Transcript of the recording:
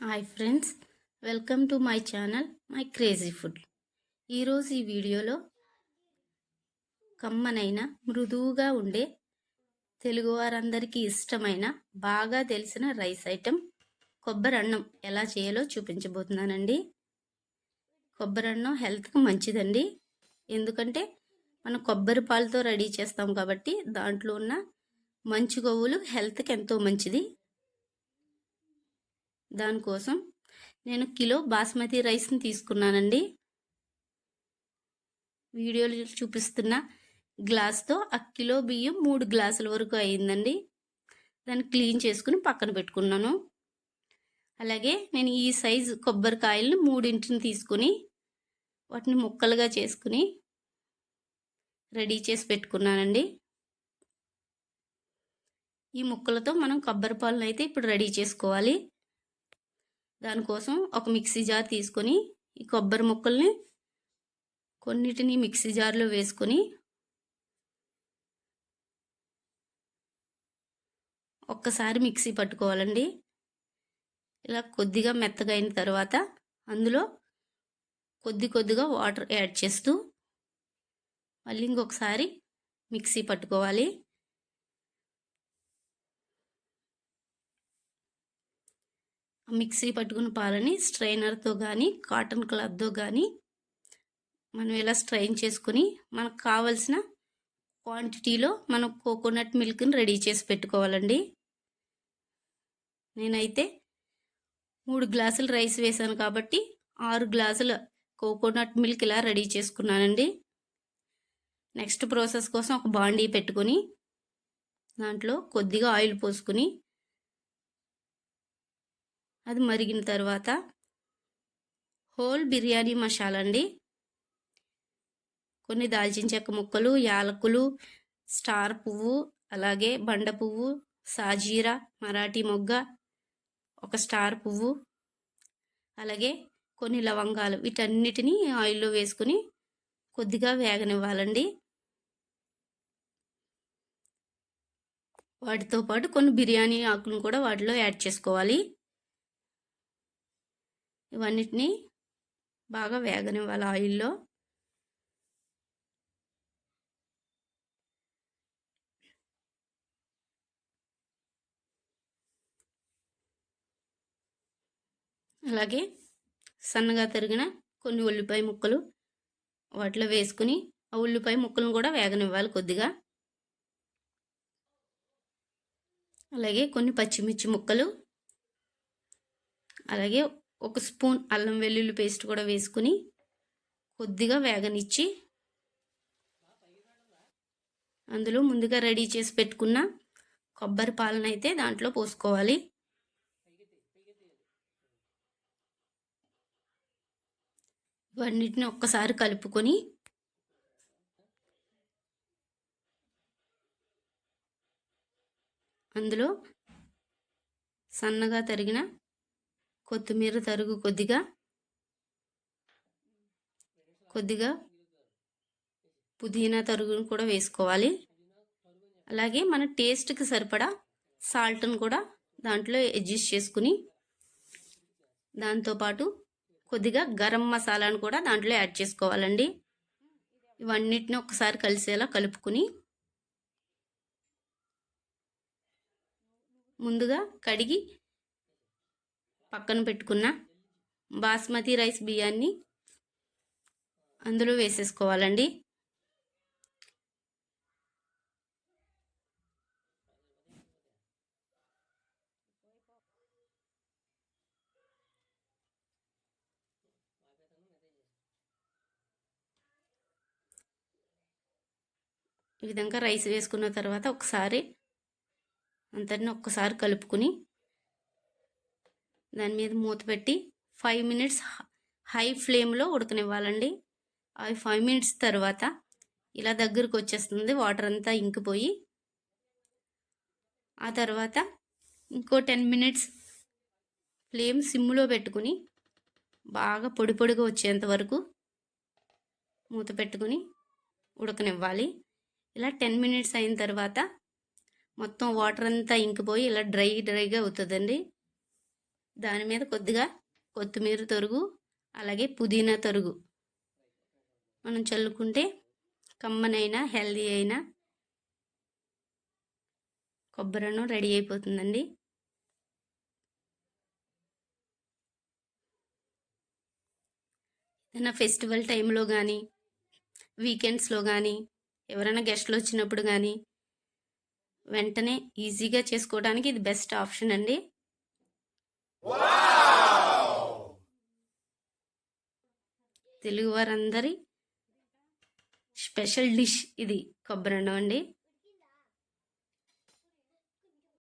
Hi friends welcome to my channel my crazy food ఈరోజు ఈ వీడియోలో కమ్మనైన మృదువుగా ఉండే తెలుగువారందరికీ ఇష్టమైన బాగా తెలిసిన రైస్ ఐటెం కొబ్బరి అన్నం ఎలా చేయాలో చూపించబోతున్నానండి. కొబ్బరి అన్నం హెల్త్కి మంచిదండి. ఎందుకంటే మనం కొబ్బరి పాలతో రెడీ చేస్తాం కాబట్టి దాంట్లో ఉన్న మంచి కొవ్వులు హెల్త్కి ఎంతో మంచిది. దానికోసం నేను కిలో బాస్మతి రైస్ని తీసుకున్నానండి. వీడియోలో చూపిస్తున్న గ్లాస్తో ఆ కిలో బియ్యం మూడు గ్లాసుల వరకు అయిందండి. దాన్ని క్లీన్ చేసుకుని పక్కన పెట్టుకున్నాను. అలాగే నేను ఈ సైజు కొబ్బరికాయలను మూడింటిని తీసుకుని వాటిని ముక్కలుగా చేసుకుని రెడీ చేసి పెట్టుకున్నానండి. ఈ ముక్కలతో మనం కొబ్బరి పాలను అయితే ఇప్పుడు రెడీ చేసుకోవాలి. దానికోసం ఒక మిక్సీ జార్ తీసుకొని ఈ కొబ్బరి ముక్కల్ని కొన్నిటిని మిక్సీ జార్లో వేసుకొని ఒక్కసారి మిక్సీ పట్టుకోవాలండి. ఇలా కొద్దిగా మెత్తగా అయిన తర్వాత అందులో కొద్ది కొద్దిగా వాటర్ యాడ్ చేస్తూ మళ్ళీ ఇంకొకసారి మిక్సీ పట్టుకోవాలి. మిక్సీ పట్టుకున్న పాలని స్ట్రైనర్తో కానీ కాటన్ క్లాత్తో కానీ మనం ఇలా స్ట్రైన్ చేసుకుని మనకు కావలసిన క్వాంటిటీలో మనం కోకోనట్ మిల్క్ని రెడీ చేసి పెట్టుకోవాలండి. నేనైతే మూడు గ్లాసులు రైస్ వేసాను కాబట్టి ఆరు గ్లాసుల కోకోనట్ మిల్క్ ఇలా రెడీ చేసుకున్నానండి. నెక్స్ట్ ప్రాసెస్ కోసం ఒక బాండీ పెట్టుకొని దాంట్లో కొద్దిగా ఆయిల్ పోసుకుని అది మరిగిన తర్వాత హోల్ బిర్యానీ మసాలా అండి. కొన్ని దాల్చిన చెక్క ముక్కలు యాలకులు స్టార్ పువ్వు అలాగే బండ పువ్వు సాజీరా మరాఠీ మొగ్గ ఒక స్టార్ పువ్వు అలాగే కొన్ని లవంగాలు. వీటన్నిటిని ఆయిల్లో వేసుకుని కొద్దిగా వేగనివ్వాలండి. వాటితో పాటు కొన్ని బిర్యానీ ఆకులను కూడా వాటిలో యాడ్ చేసుకోవాలి. ఇవన్నిటినీ బాగా వేగనివ్వాలి ఆయిల్లో. అలాగే సన్నగా తరిగిన కొన్ని ఉల్లిపాయ ముక్కలు వాటిలో వేసుకుని ఆ ఉల్లిపాయ ముక్కలను కూడా వేగనివ్వాలి కొద్దిగా. అలాగే కొన్ని పచ్చిమిర్చి ముక్కలు అలాగే ఒక స్పూన్ అల్లం వెల్లుల్లి పేస్ట్ కూడా వేసుకుని కొద్దిగా వేగనిచ్చి అందులో ముందుగా రెడీ చేసి పెట్టుకున్న కొబ్బరి పాలనైతే దాంట్లో పోసుకోవాలి. ఇవన్నిటిని ఒక్కసారి కలుపుకొని అందులో సన్నగా తరిగిన కొత్తిమీర తరుగు కొద్దిగా. కొద్దిగా పుదీనా తరుగును కూడా వేసుకోవాలి. అలాగే మన టేస్ట్కి సరిపడా సాల్ట్ను కూడా దాంట్లో అడ్జస్ట్ చేసుకుని దాంతోపాటు కొద్దిగా గరం మసాలాను కూడా దాంట్లో యాడ్ చేసుకోవాలండి. ఇవన్నిటిని ఒకసారి కలిసేలా కలుపుకుని ముందుగా కడిగి పక్కన పెట్టుకున్న బాస్మతి రైస్ బియ్యాన్ని అందులో వేసేసుకోవాలండి. ఈ విధంగా రైస్ వేసుకున్న తర్వాత ఒకసారి అంతటిని ఒక్కసారి కలుపుకుని దాని మీద మూత పెట్టి ఫైవ్ మినిట్స్ హై ఫ్లేమ్లో ఉడకనివ్వాలండి. అవి ఫైవ్ మినిట్స్ తర్వాత ఇలా దగ్గరకు వచ్చేస్తుంది వాటర్ అంతా ఇంకిపోయి. ఆ తర్వాత ఇంకో టెన్ మినిట్స్ ఫ్లేమ్ సిమ్లో పెట్టుకుని బాగా పొడి పొడిగా వచ్చేంత వరకు మూత పెట్టుకుని ఉడకనివ్వాలి. ఇలా టెన్ మినిట్స్ అయిన తర్వాత మొత్తం వాటర్ అంతా ఇంకిపోయి ఇలా డ్రై డ్రైగా అవుతుందండి. దాని మీద కొద్దిగా కొత్తిమీర తరుగు అలాగే పుదీనా తరుగు. మనం చల్లుకుంటే కమ్మనైనా హెల్దీ అయినా కొబ్బరి రెడీ అయిపోతుందండి. ఏదైనా ఫెస్టివల్ టైంలో కానీ వీకెండ్స్లో కానీ ఎవరైనా గెస్ట్లు వచ్చినప్పుడు కానీ వెంటనే ఈజీగా చేసుకోవడానికి ఇది బెస్ట్ ఆప్షన్ అండి. తెలుగు వారందరి స్పెషల్ డిష్ ఇది కొబ్బరి అండి.